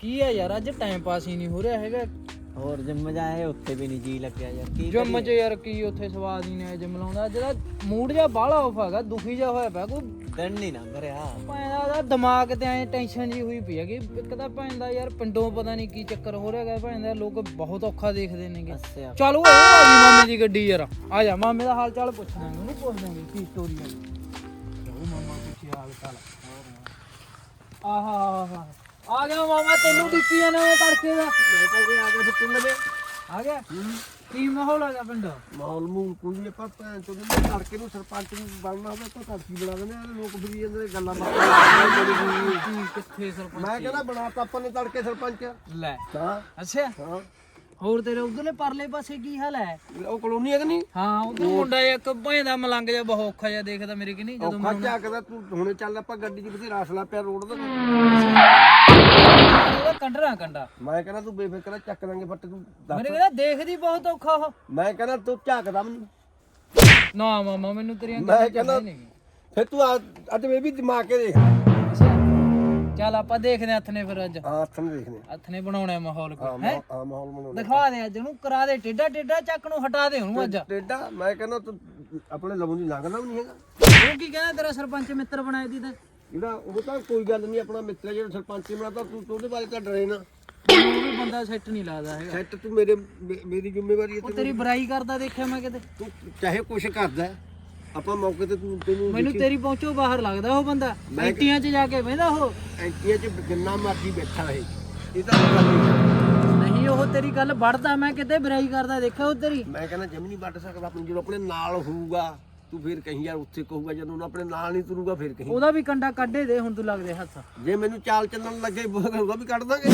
ਕੀ ਆ ਯਾਰ ਅੱਜ ਟਾਈਮ ਪਾਸ ਹੀ ਨਹੀਂ ਹੋ ਰਿਹਾ ਹੈਗਾ। ਹੋਰ ਜਿੰਮ ਜਾਏ ਉੱਥੇ ਵੀ ਨਹੀਂ ਜੀ ਲੱਗਿਆ ਯਾਰ ਕੀ ਜਿਮ 'ਚ ਯਾਰ ਕੀ ਉੱਥੇ ਸਵਾਦ ਹੀ ਨਹੀਂ ਜਿਮ ਲਾਉਂਦਾ ਜਿਹੜਾ ਮੂਡ ਜਿਹਾ ਬਾਹਲਾ ਆਫ ਹੈਗਾ ਦੁਖੀ ਜਿਹਾ ਹੋਇਆ ਪਿਆ ਕੋਈ। ਦਿਨ ਨਹੀਂ ਲੰਘ ਰਿਹਾ। ਭਾਂਦਾ ਉਹਦਾ ਦਿਮਾਗ ਤੇ ਐ ਟੈਨਸ਼ਨ ਜੀ ਹੋਈ ਪਈ ਹੈਗੀ। ਇੱਕ ਤਾਂ ਭਾਂਦਾ ਯਾਰ ਪਿੰਡੋਂ ਪਤਾ ਨਹੀਂ ਕੀ ਚੱਕਰ ਹੋ ਰਿਹਾ ਹੈਗਾ ਭਾਂਦਾ ਲੋਕ ਬਹੁਤ ਔਖਾ ਦੇਖਦੇ ਨੇਗੇ। ਅੱਛਾ। ਚੱਲ ਉਹ ਆ ਗਈ ਮਾਮੇ ਦੀ ਗੱਡੀ ਯਾਰ। ਆ ਜਾ ਮਾਮੇ ਦਾ ਹਾਲ ਚਾਲ ਪੁੱਛ ਲਾਂਗੇ ਉਹਨੂੰ ਪੁੱਛ ਲਾਂਗੇ ਕੀ ਸਟੋਰੀ ਹੈ ਉਹ ਮਾਮਾ ਪੁੱਛੇ ਹਾਲ ਚਾਲ। ਆਹਾ ਆਹਾ। ਆ ਗਿਆ ਮਾਮਾ ਤੈਨੂੰ ਦਿੱਤੀ ਆ ਨਾ ਉਹ ਤੜਕੇ ਦਾ। ਮੈਂ ਤਾਂ ਕੋਈ ਆ ਗਿਆ ਫਿਰ ਪਿੰਡ ਦੇ। ਆ ਗਿਆ? ਕੀ ਮਾਹੌਲ ਹੈਗਾ ਪਿੰਡ? ਮਾਹੌਲ ਮੂਲ ਕੋਈ ਆਪਾਂ ਭੈਣ ਚੋਦ ਦੇ ਤੜਕੇ ਨੂੰ ਸਰਪੰਚ ਨੂੰ ਬਣਨਾ ਹੋਵੇ ਤਾਂ ਧਰਤੀ ਬਣਾ ਦਿੰਦੇ ਆ ਲੋਕ ਫਰੀ ਜਾਂਦੇ ਨੇ ਗੱਲਾਂ ਬਾਤਾਂ ਕੀ ਕਿੱਥੇ ਸਰਪੰਚ? ਮੈਂ ਕਹਿੰਦਾ ਬਣਾਤਾ ਆਪਾਂ ਨੇ ਤੜਕੇ ਸਰਪੰਚ। ਲੈ। ਹਾਂ। ਅੱਛਾ। ਹਾਂ। ਹੋਰ ਤੇਰੇ ਉਧਰਲੇ ਪਰਲੇ ਪਾਸੇ ਕੀ ਹਾਲ ਹੈ? ਉਹ ਕਲੋਨੀ ਹੈ ਕਿ ਨਹੀਂ? ਹਾਂ ਉਧਰ ਮੁੰਡਾ ਇੱਕ ਭੈਂ ਦਾ ਮਲੰਗ ਜਿਹਾ ਬਹੁਤ ਔਖਾ ਜਿਹਾ ਦੇਖਦਾ ਮੇਰੇ ਕਿ ਨਹੀਂ ਜਦੋਂ ਔਖਾ ਝਾਕਦਾ ਤੂੰ ਹੁਣੇ ਚੱਲ ਆਪਾਂ ਗੱਡੀ 'ਚ ਬਥੇਰਾ ਰਸਲਾ ਪਿਆ ਰੋਡ ਦਾ। ਕੰਡਰਾ ਕੰਡਾ। ਮੈਂ ਕਹਿੰਦਾ ਤੂੰ ਬੇਫਿਕਰ ਆ, ਚੱਕ ਦਾਂਗੇ ਫੱਟ ਤੂੰ ਦੱਸ। ਕਹਿੰਦਾ ਦੇਖਦੀ ਬਹੁਤ ਔਖਾ ਉਹ। ਮੈਂ ਕਹਿੰਦਾ ਤੂੰ ਝਾਕਦਾ ਮੈਨੂੰ। ਨਾ ਮਾਮਾ ਮੈਨੂੰ ਤੇਰੀਆਂ ਮੈਂ ਕਹਿੰਦਾ ਫਿਰ ਤੂੰ ਆ- ਅੱਜ ਵੀ ਦਿਮਾਗ ਕੇ ਦੇਖ ਚੱਲ ਆਪਾਂ ਦੇਖਦੇ ਹਾਂ ਹੱਥ ਨੇ ਫਿਰ ਅੱਜ। ਹਾਂ ਹੱਥ ਨੂੰ ਦੇਖਨੇ ਹੱਥ ਨੇ ਬਣਾਉਣਾ ਹੈ ਮਾਹੌਲ ਕੋ ਹੈ ਹਾਂ? ਮਾਹੌਲ ਬਣਾਉਣਾ। ਦਿਖਾ ਦੇ ਅੱਜ ਉਹਨੂੰ ਕਰਾ ਦੇ ਟੇਡਾ ਟੇਡਾ ਚੱਕ ਨੂੰ ਹਟਾ ਦੇ ਉਹਨੂੰ ਅੱਜ। ਟੇਡਾ ਮੈਂ ਕਹਿੰਦਾ ਤੂੰ ਆਪਣੇ ਲਵੋਂ ਦੀ ਲੰਘਦਾ ਵੀ ਨਹੀਂ ਹੈਗਾ। ਉਹ ਕੀ ਕਹਿੰਦਾ ਤੇਰਾ ਸਰਪੰਚ ਮਿੱਤਰ ਬਣਾਇਆ ਦੀ ਤੇ? ਜਿਹੜਾ ਉਹ ਤਾਂ ਕੋਈ ਗੱਲ ਨਹੀਂ ਆਪਣਾ ਮਿੱਤਰ ਜਿਹੜਾ ਸਰਪੰਚ ਬਣਾਤਾ ਤੂੰ ਤੂੰ ਉਹਦੇ ਬਾਰੇ ਤਾਂ ਡਰੇ ਨਾ। ਉਹ ਵੀ ਬੰਦਾ ਸੈੱਟ ਨਹੀਂ ਲੱਗਦਾ ਹੈਗਾ। ਸੈੱਟ ਤੂੰ ਮੇਰੇ ਮੇ- ਮੇਰੀ ਜ਼ਿੰਮੇਵਾਰੀ ਹੈ ਉਹ ਤੇਰੀ ਬੁਰਾਈ ਕਰਦਾ ਦੇਖਿਆ ਮੈਂ ਕਿਤੇ। ਤੂੰ ਚਾਹੇ ਕੁਛ ਕਰਦਾ ਹੈ, ਆਪਾਂ ਮੌਕੇ ਤੇ ਤੂੰ ਤੈਨੂੰ ਮੈਨੂੰ ਤੇਰੀ ਪਹੁੰਚੋ ਬਾਹਰ ਲੱਗਦਾ ਉਹ ਬੰਦਾ। ਐਂਟੀਆਂ 'ਚ ਜਾ ਕੇ ਬਹਿੰਦਾ ਉਹ। ਐਂਟੀਆਂ ਚ ਜਿੰਨਾ ਮਰਜ਼ੀ ਬੈਠਾ ਰਹੇ ਇਹ ਤਾਂ ਗੱਲ ਨਹੀਂ ਨਹੀਂ ਉਹ ਤੇਰੀ ਗੱਲ ਵੜਦਾ ਮੈਂ ਕਿਤੇ ਬੁਰਾਈ ਕਰਦਾ ਦੇਖਿਆ ਉਹ ਤੇਰੀ। ਮੈਂ ਕਹਿੰਦਾ ਜਮ ਨਹੀਂ ਵੱਟ ਸਕਦਾ ਆਪਣੀ ਜਦੋਂ ਆਪਣੇ ਨਾਲ ਹੋਊਗਾ। ਤੂੰ ਫਿਰ ਕਹੀਂ ਯਾਰ ਉੱਥੇ ਕਹੂਗਾ ਜਦੋਂ ਉਹ ਆਪਣੇ ਨਾਲ ਨਹੀਂ ਤੁਰੂਗਾ ਫਿਰ ਕਹੀਂ। ਉਹਦਾ ਵੀ ਕੰਡਾ ਕੱਢੇ ਦੇ ਹੁਣ ਤੂੰ ਲੱਗਦੇ ਹੱਥ। ਜੇ ਮੈਨੂੰ ਚਾਲ ਚੱਲਣ ਲੱਗੇ ਉਹਦਾ ਵੀ ਕੱਢ ਦਾਂਗੇ।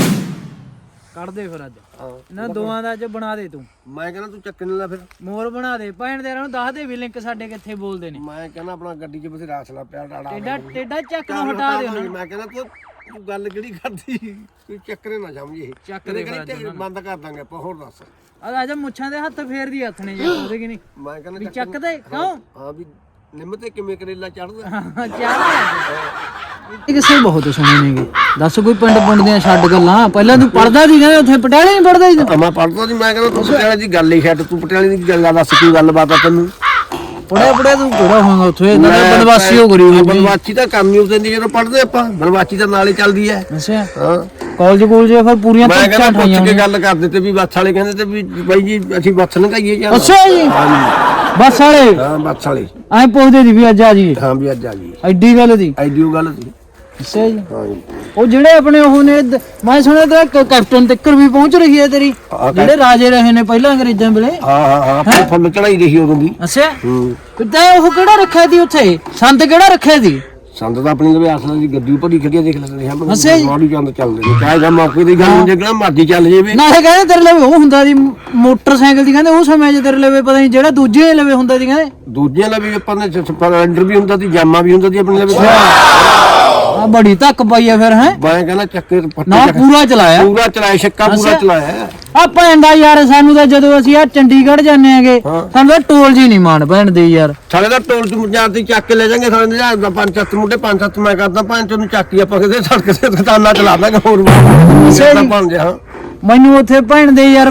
ਕੱਢ ਦੇ ਫਿਰ ਅੱਜ। ਹਾਂ। ਇਹਨਾਂ ਦੋਵਾਂ ਦਾ ਅੱਜ ਬਣਾ ਦੇ ਤੂੰ। ਮੈਂ ਕਹਿੰਦਾ ਤੂੰ ਚੱਕਣ ਲੈ ਫਿਰ। ਮੋਰ ਬਣਾ ਦੇ। ਭੈਣ ਦੇ ਨੂੰ ਦੱਸ ਦੇ ਵੀ ਲਿੰਕ ਸਾਡੇ ਕਿੱਥੇ ਬੋਲਦੇ ਨੇ। ਮੈਂ ਕਹਿੰਦਾ ਆਪਣਾ ਗੱਡੀ 'ਚ ਬਥੇਰਾ ਹਸਲਾ ਪਿਆ ਡਾੜਾ ਟੇਡਾ ਟੇਡਾ ਚੱਕ ਨੂੰ ਹਟਾ ਦੇ ਨੂੰ। ਮੈਂ ਕਹਿੰਦਾ ਤੂੰ ਤੂੰ ਗੱਲ ਕਿਹੜੀ ਕਰਦੀ? ਕੋਈ ਚੱਕਰੇ ਨਾ ਸਮਝੀ ਇਹ। ਚੱਕ ਕਦੇ ਦੇ ਫਿਰ ਕਦੇ ਬੰਦ ਕਰ ਦਾਂਗੇ ਆਪਾਂ ਹੋਰ ਦੱਸ। ਆ ਆ ਜਾ ਮੁੱਛਾਂ ਦੇ ਹੱਥ ਫੇਰਦੀ ਹੱਥ ਨੇ ਜੇ ਉਹਦੇ ਕਿ ਨਹੀਂ? ਮੈਂ ਕਹਿੰਦਾ ਵੀ ਚੱਕ- ਚੱਕ ਦੇ ਕਿਉਂ? ਹਾਂ ਵੀ ਨਿੰਮ ਤੇ ਕਿਵੇਂ ਕਰੇਲਾ ਚੜਦਾ ਚਾਹ ਕਿਸੇ ਬਹੁਤ ਸੁਣੇ ਨੇਗੇ। ਦੱਸ ਕੋਈ ਪਿੰਡ ਪੁੰਡ ਦੀਆਂ ਛੱਡ ਗੱਲਾਂ। ਪਹਿਲਾਂ ਤੂੰ ਪੜਦਾ ਸੀ ਕਹਿੰਦੇ ਉੱਥੇ ਪਟਿਆਲੇ ਨਹੀਂ ਪੜਦਾ ਸੀ ਮੈਂ ਪੜਦਾ ਸੀ ਮੈਂ ਕਹਿੰਦਾ ਤੂੰ ਪਟਿਆਲੇ ਦੀ ਗੱਲ ਹੀ ਛੱਡ ਤੂੰ ਪਟਿਆਲੇ ਦੀ ਗੱਲ ਦੱਸ ਕੀ ਗੱਲਬਾਤ ਆ ਤੈਨੂੰ? ਪੜਿਆ ਪੜਿਆ ਤੂੰ ਕਿਹੜਾ ਹੋਗਾ ਉੱਥੇ? ਇਹਨਾਂ ਦੇ ਬਨਵਾਸੀ ਹੋ ਗਰੀ ਬਨਵਾਚੀ ਤਾਂ ਕੰਮ ਹੀ ਉਸੇ ਦੀ ਜਦੋਂ ਪੜਦੇ ਆਪਾਂ। ਬਨਵਾਚੀ ਤਾਂ ਨਾਲ ਹੀ ਚੱਲਦੀ ਹੈ ਅੱਛਾ। ਹਾਂ। ਕਾਲਜ ਕੋਲ ਜੇ ਫਿਰ ਪੂਰੀਆਂ ਮੈਂ ਕਹਿੰਦਾ ਠਾਈਆਂ ਪੁੱਛ ਕੇ ਗੱਲ ਕਰਦੇ ਤੇ ਵੀ ਬੱਸ ਵਾਲੇ ਕਹਿੰਦੇ ਤੇ ਵੀ ਬਾਈ ਜੀ ਅਸੀਂ ਬੱਸ ਲੰਘਾਈਏ ਜਾਂ ਅੱਛਾ ਜੀ। ਹਾਂਜੀ। ਬੱਸ ਵਾਲੇ? ਹਾਂ ਬੱਸ ਵਾਲੇ। ਐਂ ਪੁੱਛਦੇ ਸੀ ਵੀ ਅੱਜ ਆ ਜੀ ਹਾਂ ਵੀ ਅੱਜ ਆ ਗਈ ਐਡੀ ਗੱਲ ਦੀ। ਆਈਡੀਓ ਗੱਲ ਸੀ। ਅੱਛਾ ਜੀ। ਉਹ ਜਿਹੜੇ ਆਪਣੇ ਉਹ ਨੇ ਦ- ਮੈਂ ਸੁਣਿਆ ਤੇਰਾ ਕ- ਕੈਪਟਨ ਤੱਕਰ ਵੀ ਪਹੁੰਚ ਰਹੀ ਹੈ ਤੇਰੀ। ਹਾਂ, ਜਿਹੜੇ ਰਾਜੇ ਰਹੇ ਨੇ ਪਹਿਲਾਂ ਅੰਗਰੇਜ਼ਾਂ ਵੇਲੇ। ਹਾਂ ਹਾਂ ਹਾਂ ਆਪਾਂ ਫੁੱਲ ਚੜਾਈ ਰਹੀ ਉਦੋਂ ਦੀ ਅੱਛਾ। ਹੂੰ। ਤੇ ਉਹ ਕਿਹੜਾ ਰੱਖਿਆ ਸੀ ਉੱਥੇ? ਸੰਤ ਕਿਹੜਾ ਰੱਖਿਆ ਸੀ? ਸੰਦ ਤਾਂ ਆਪਣੀ ਦੇ ਆਸਲਾ ਦੀ ਗੱਡੀ ਉੱਪਰ ਹੀ ਖੜੀਆਂ ਦੇਖ ਲੈਂਦੇ ਹਾਂ ਅੱਛਾ ਜੀ। ਮਾੜੀ ਚੰਦ ਚੱਲਦੇ ਨੇ ਚਾਹੇ ਜਾਂ ਮੌਕੇ ਦੀ ਗੱਲ ਹੁੰਦੀ ਜਿਹੜਾ ਮਰਜ਼ੀ ਚੱਲ ਜਾਵੇ ਨਾਲੇ ਕਹਿੰਦੇ ਤੇਰੇ ਲਵੇ ਉਹ ਹੁੰਦਾ ਸੀ ਮੋਟਰਸਾਈਕਲ ਦੀ ਕਹਿੰਦੇ ਉਹ ਸਮੇਂ 'ਚ ਤੇਰੇ ਲਵੇ ਪਤਾ ਨਹੀਂ ਜਿਹੜਾ ਦੂਜੇ ਲਵੇ ਹੁੰਦਾ ਸੀ ਕਹਿੰਦੇ। ਦੂਜਿਆਂ ਲਈ ਵੀ ਆਪਾਂ ਨੇ ਸਪਲੈਂਡਰ ਵੀ ਹੁੰਦਾ ਸੀ ਜਾਮਾ ਵੀ ਹੁੰਦਾ ਸੀ ਆਪਣੇ ਲਈ। ਆ ਬੜੀ ਧੱਕ ਪਾਈ ਆ ਫਿਰ ਹੈ? ਮੈਂ ਕਹਿੰਦਾ ਚੱਕੇ ਪੱਟੇ ਨਾ ਪੂਰਾ ਚਲਾਇਆ। ਪੂਰਾ ਚਲਾਇਆ ਛੱਕਾ ਪੂਰਾ ਅੱਛਾ। ਚਲਾਇਆ। ਆ ਭੈਣ ਦਾ ਯਾਰ ਸਾਨੂੰ ਤਾਂ ਜਦੋਂ ਅਸੀਂ ਆ ਚੰਡੀਗੜ੍ਹ ਜਾਂਦੇ ਆਂਗੇ ਹਾਂ। ਸਾਨੂੰ ਤਾਂ ਟੋਲ ਜੀ ਨਹੀਂ ਮਾਣ ਭੈਣ ਦੇ ਯਾਰ। ਸਾਲੇ ਦਾ ਟੋਲ ਚ ਮੁੰਡਿਆਂ ਤੇ ਚੱਕ ਕੇ ਲੈ ਜਾਾਂਗੇ ਸਾਲੇ ਦੇ ਹਜ਼ਾਰ ਦਾ ਪੰਜ ਸੱਤ ਮੁੰਡੇ ਪੰਜ ਸੱਤ ਮੈਂ ਕਰਦਾ ਪੰਜ ਨੂੰ ਚੱਕੀ ਆਪਾਂ ਕਿਤੇ ਸੜਕ ਤੇ ਦੁਕਾਨਾਂ ਚਲਾ ਦਾਂਗੇ ਹੋਰ ਜੀ। ਬਣ ਜਾ ਮੈਨੂੰ ਉੱਥੇ ਭੈਣ ਦੇ ਯਾਰ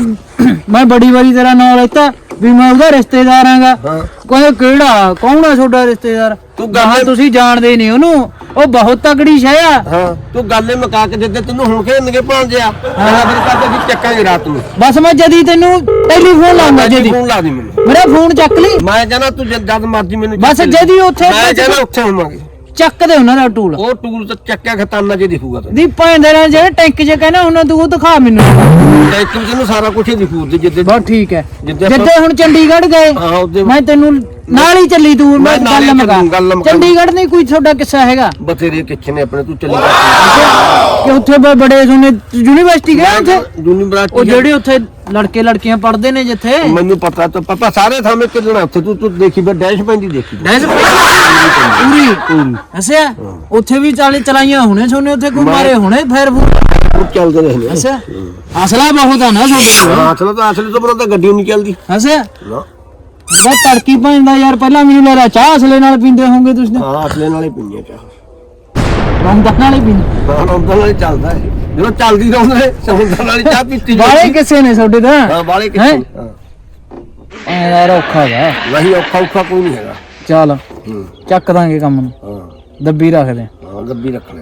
ਮੈਂ ਬੜੀ ਵਾਰੀ ਤੇਰਾ ਨਾਮ ਲੈਤਾ ਵੀ ਮੈਂ ਉਹਦਾ ਰਿਸ਼ਤੇਦਾਰ ਆਂਗਾ ਹਾਂ। ਕਹਿੰਦੇ ਕਿਹੜਾ? ਕੌਣ ਆ ਤੁਹਾਡਾ ਰਿਸ਼ਤੇਦਾਰ? ਤੂੰ ਗਾਹਾਂ ਤੁਸੀਂ ਜਾਣਦੇ ਨਹੀਂ ਉਹਨੂੰ। ਉਹ ਬਹੁਤ ਤਗੜੀ ਸ਼ੈ ਆ। ਹਾਂ। ਤੂੰ ਗੱਲ ਮੁਕਾ ਕੇ ਜਿੱਦੇ ਤੈਨੂੰ ਹੁਣ ਖੇਡਣਗੇ ਭਾਂਜਿਆ ਹਾਂ। ਫਿਰ ਕਹਤੇ ਵੀ ਚੱਕਾਂਗੇ ਰਾਤ ਨੂੰ। ਬਸ ਮੈਂ ਜਦੀ ਤੈਨੂੰ ਟੈਲੀਫੋਨ ਲਾਉਂਗਾ ਜਦੀ। ਫੋਨ ਲਾ ਦੀ ਮੈਨੂੰ। ਮੇਰਾ ਫੋਨ ਚੱਕ ਲਈ। ਮੈਂ ਕਹਿੰਦਾ ਤੂੰ ਜਦ ਮਰਜ਼ੀ ਮੈਨੂੰ ਬਸ। ਜਦੀ ਉੱਥੇ ਮੈਂ ਕਹਿੰਦਾ ਉੱਥੇ ਹੋਵਾਂਗੇ। ਚੱਕ ਦੇ ਉਹਨਾਂ ਦਾ ਟੂਲ। ਉਹ ਟੂਲ ਤੇ ਚੱਕਿਆ ਖਤਾਨਾ ਜੇ ਦਿਖੂਗਾ ਤੈਨੂੰ ਦੀ ਭੈਣ ਦੇ ਨਾਲ ਜਿਹੜੇ ਟੈਂਕ 'ਚ ਕਹਿੰਦਾ ਉਹਨਾਂ ਤੂੰ ਉਹ ਦਿਖਾ ਮੈਨੂੰ। ਟੈਂਕੀ ਵਿੱਚ ਤੈਨੂੰ ਸਾਰਾ ਕੁਝ ਹੀ ਦਿਖੂ ਤੇ ਜਿੱਦੇ ਬਸ ਠੀਕ ਹੈ। ਜਿੱਦੇ ਹੁਣ ਚੰਡੀਗੜ੍ਹ ਗਏ ਉਹਦੇ ਮੈਂ ਤੈਨੂੰ ਨਾਲ ਹੀ ਚੱਲੀ ਤੂੰ ਮੈਂ ਮੈਂ ਨਾਲ ਹੀ ਗੱਲ ਚੱਲੂ, ਗੱਲ ਮਗਾ। ਮੁਕਾ। ਚੰਡੀਗੜ੍ਹ ਨਹੀਂ ਕੋਈ ਤੁਹਾਡਾ ਕਿੱਸਾ ਹੈਗਾ। ਬਥੇਰੇ ਕਿੱਥੇ ਨੇ ਆਪਣੇ ਤੂੰ ਚੱਲੀ ਕਿ ਉੱਥੇ ਬ- ਬੜੇ ਸੋਨੇ ਯੂਨੀਵਰਸਿਟੀ ਗਏ ਉੱਥੇ? ਯੂਨੀਵਰਸਿਟੀ ਉਹ ਜਿਹੜੇ ਉੱਥੇ ਲੜਕੇ ਲੜਕੀਆਂ ਪੜ੍ਹਦੇ ਨੇ ਜਿੱਥੇ? ਮੈਨੂੰ ਪਤਾ ਤਾਂ ਪਤਾ ਸਾਰੇ ਥਾਵੇਂ ਚੱਲਣਾ ਉੱਥੇ ਤੂੰ ਤੂੰ ਦੇਖੀ ਫਿਰ ਡੈਸ਼ ਪੈਂਦੀ ਦੇਖੀ ਡੈਸ ਪੂਰੀ? ਅੱਛਾ। ਉੱਥੇ ਵੀ ਚਾਲੇ ਚਲਾਈਆਂ ਹੋਣੇ ਸੋਨੇ ਉੱਥੇ ਕੋਈ ਮਾਰੇ ਹੋਣੇ ਫੇਰ ਉਹ ਚੱਲਦੇ ਰਹੇ ਨੇ। ਅੱਛਾ। ਅਸਲਾ ਬਹੁਤ ਆ ਨਾ ਹਾਂ ਅਸਲ ਤਾਂ ਅਸਲ ਤੋਂ ਬਰੋ ਤਾਂ ਗੱਡੀ ਨਹੀਂ ਚੱਲਦੀ। ਅੱਛਾ। ਨਾ। ਤੜਕੀ ਪੈਂਦਾ ਯਾਰ ਪਹਿਲਾਂ ਮੈਨੂੰ ਲੱਗਦਾ ਚਾਹ ਅਸਲੇ ਨਾਲ ਪੀਂਦੇ ਹੋਵੋਗੇ ਤੁਸੀਂ ਹਾਂ ਅਸਲੇ ਨਾਲੇ ਪੀਂਦੀਆਂ ਚਾਹ। ਰਮਦਾਨ ਨਾਲ ਹੀ ਪੀਂਦੇ ਹਾਂ ਉਹਦਾਂ ਨਾਲ ਹੀ ਚੱਲਦਾ ਹੈ ਜਦੋਂ ਚੱਲਦੀ ਰਹਉਂਦੇ ਸਮੁੰਦਰ ਵਾਲੀ ਚਾਹ ਪੀਤੀ ਬਾਲੇ ਕਿਸੇ ਨੇ ਤੁਹਾਡੇ ਦਾ ਹਾਂ ਬਾਲੇ ਹੈਂ? ਕਿੱਥੇ ਹਾਂ। ਐ ਯਾਰ ਔਖਾ ਵਾ ਨਹੀਂ ਔਖਾ ਔਖਾ ਕੋਈ ਨਹੀਂ ਹੈਗਾ। ਚੱਲ ਹੂੰ। ਚੱਕ ਦਾਂਗੇ ਕੰਮ ਨੂੰ। ਹਾਂ। ਦੱਬੀ ਰੱਖਦੇ ਹਾਂ ਗੱਬੀ ਰੱਖਣਾ